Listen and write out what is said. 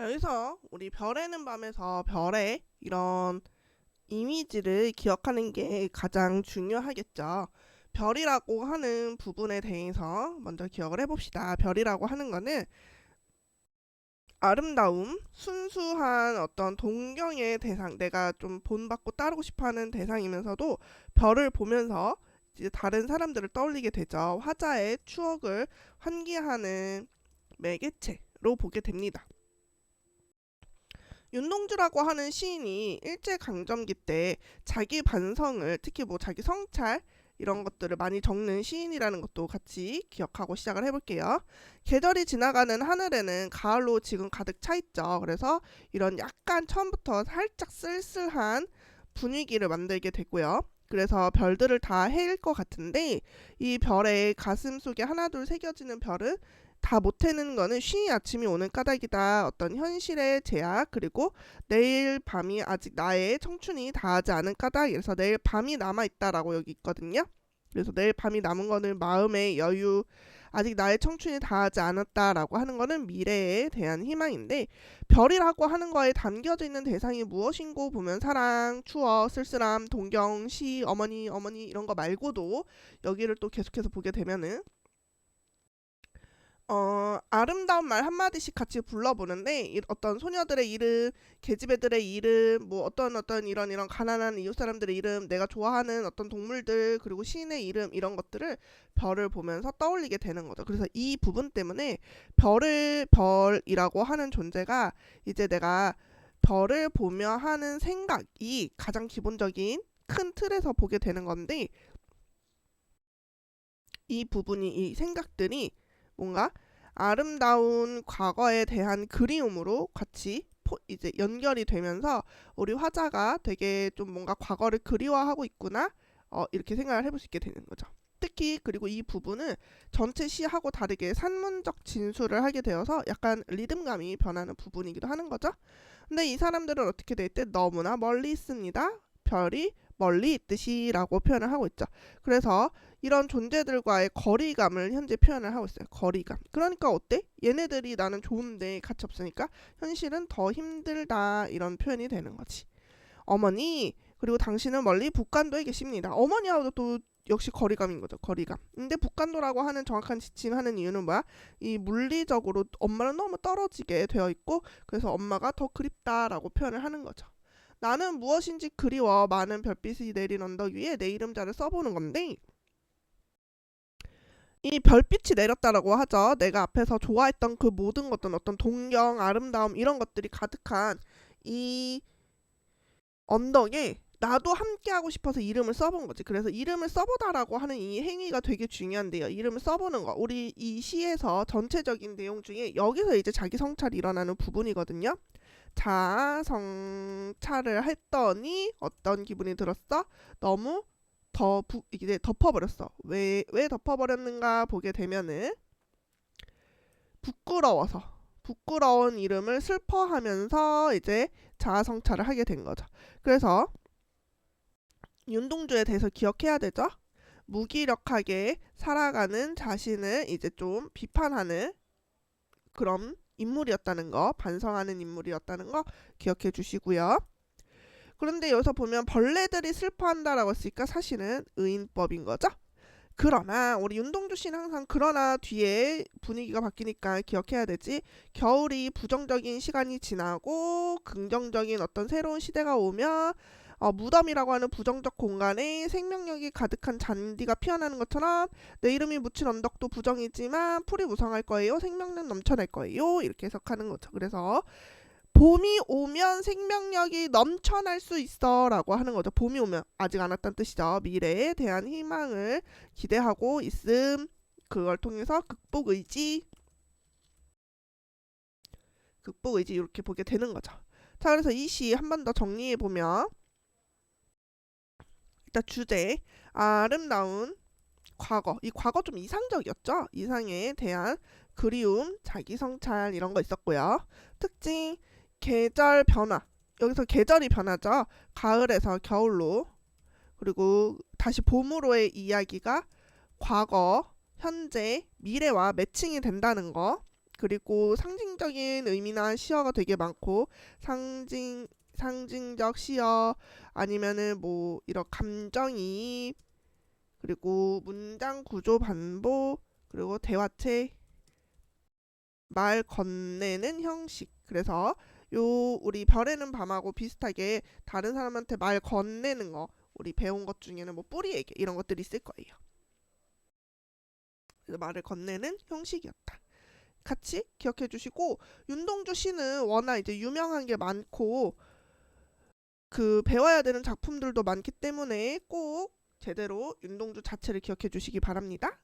자, 여기서 우리 별에는 밤에서 별의 이런 이미지를 기억하는 게 가장 중요하겠죠. 별이라고 하는 부분에 대해서 먼저 기억을 해봅시다. 별이라고 하는 거는 아름다움, 순수한 어떤 동경의 대상, 내가 좀 본받고 따르고 싶어하는 대상이면서도 별을 보면서 이제 다른 사람들을 떠올리게 되죠. 화자의 추억을 환기하는 매개체로 보게 됩니다. 윤동주라고 하는 시인이 일제 강점기 때 자기 반성을 특히 뭐 자기 성찰 이런 것들을 많이 적는 시인이라는 것도 같이 기억하고 시작을 해볼게요. 계절이 지나가는 하늘에는 가을로 지금 가득 차 있죠. 그래서 이런 약간 처음부터 살짝 쓸쓸한 분위기를 만들게 되고요. 그래서 별들을 다 해일 것 같은데 이 별의 가슴 속에 하나 둘 새겨지는 별은 다 못해는 거는 쉬이 아침이 오는 까닭이다. 어떤 현실의 제약 그리고 내일 밤이 아직 나의 청춘이 다하지 않은 까닭. 그래서 내일 밤이 남아 있다라고 여기 있거든요. 그래서 내일 밤이 남은 거는 마음의 여유, 아직 나의 청춘이 다하지 않았다라고 하는 거는 미래에 대한 희망인데 별이라고 하는 거에 담겨져 있는 대상이 무엇인고 보면 사랑, 추억, 쓸쓸함, 동경, 시, 어머니, 어머니 이런 거 말고도 여기를 또 계속해서 보게 되면은 어, 아름다운 말 한마디씩 같이 불러보는데 이, 어떤 소녀들의 이름, 계집애들의 이름, 뭐 어떤 어떤 이런 이런 가난한 이웃 사람들의 이름, 내가 좋아하는 어떤 동물들 그리고 시인의 이름 이런 것들을 별을 보면서 떠올리게 되는 거죠. 그래서 이 부분 때문에 별을 별이라고 하는 존재가 이제 내가 별을 보며 하는 생각이 가장 기본적인 큰 틀에서 보게 되는 건데 이 부분이 이 생각들이 뭔가 아름다운 과거에 대한 그리움으로 같이 포, 이제 연결이 되면서 우리 화자가 되게 좀 뭔가 과거를 그리워하고 있구나 어, 이렇게 생각을 해볼 수 있게 되는 거죠. 특히 그리고 이 부분은 전체 시하고 다르게 산문적 진술을 하게 되어서 약간 리듬감이 변하는 부분이기도 하는 거죠. 근데 이 사람들은 어떻게 될 때 너무나 멀리 있습니다. 별이 멀리 있듯이라고 표현을 하고 있죠. 그래서 이런 존재들과의 거리감을 현재 표현을 하고 있어요. 거리감. 그러니까 어때? 얘네들이 나는 좋은데 같이 없으니까 현실은 더 힘들다 이런 표현이 되는 거지. 어머니 그리고 당신은 멀리 북간도에 계십니다. 어머니하고도 또 역시 거리감인 거죠. 거리감. 근데 북간도라고 하는 정확한 지칭하는 이유는 뭐야? 이 물리적으로 엄마는 너무 떨어지게 되어 있고 그래서 엄마가 더 그립다라고 표현을 하는 거죠. 나는 무엇인지 그리워 많은 별빛이 내린 언덕 위에 내 이름자를 써보는 건데 이 별빛이 내렸다라고 하죠. 내가 앞에서 좋아했던 그 모든 것들 어떤 동경, 아름다움 이런 것들이 가득한 이 언덕에 나도 함께 하고 싶어서 이름을 써본 거지. 그래서 이름을 써보다라고 하는 이 행위가 되게 중요한데요. 이름을 써보는 거. 우리 이 시에서 전체적인 내용 중에 여기서 이제 자기 성찰이 일어나는 부분이거든요. 자, 성찰을 했더니 어떤 기분이 들었어? 너무 더 부, 이제 덮어버렸어. 왜, 왜 덮어버렸는가 보게 되면은 부끄러워서 부끄러운 이름을 슬퍼하면서 이제 자아 성찰을 하게 된 거죠. 그래서 윤동주에 대해서 기억해야 되죠. 무기력하게 살아가는 자신을 이제 좀 비판하는 그런 인물이었다는 거, 반성하는 인물이었다는 거 기억해 주시고요. 그런데 여기서 보면 벌레들이 슬퍼한다라고 했으니까 사실은 의인법인 거죠. 그러나 우리 윤동주 씨는 항상 그러나 뒤에 분위기가 바뀌니까 기억해야 되지. 겨울이 부정적인 시간이 지나고 긍정적인 어떤 새로운 시대가 오면 어, 무덤이라고 하는 부정적 공간에 생명력이 가득한 잔디가 피어나는 것처럼 내 이름이 묻힌 언덕도 부정이지만 풀이 무성할 거예요. 생명력 넘쳐날 거예요. 이렇게 해석하는 거죠. 그래서 봄이 오면 생명력이 넘쳐날 수 있어 라고 하는 거죠. 봄이 오면 아직 안 왔다는 뜻이죠. 미래에 대한 희망을 기대하고 있음. 그걸 통해서 극복 의지 극복 의지 이렇게 보게 되는 거죠. 자, 그래서 이 시 한 번 더 정리해 보면 일단 주제 아름다운 과거 이 과거 좀 이상적이었죠 이상에 대한 그리움 자기 성찰 이런 거 있었고요 특징 계절 변화. 여기서 계절이 변하죠. 가을에서 겨울로. 그리고 다시 봄으로의 이야기가 과거 현재 미래와 매칭이 된다는 거. 그리고 상징적인 의미나 시어가 되게 많고 상징 상징적 시어 아니면은 뭐 이런 감정이입 그리고 문장 구조 반복 그리고 대화체 말 건네는 형식. 그래서 요 우리 별에는 밤하고 비슷하게 다른 사람한테 말 건네는 거 우리 배운 것 중에는 뭐 뿌리에게 이런 것들이 있을 거예요. 그래서 말을 건네는 형식이었다. 같이 기억해 주시고 윤동주 씨는 워낙 이제 유명한 게 많고 그 배워야 되는 작품들도 많기 때문에 꼭 제대로 윤동주 자체를 기억해 주시기 바랍니다.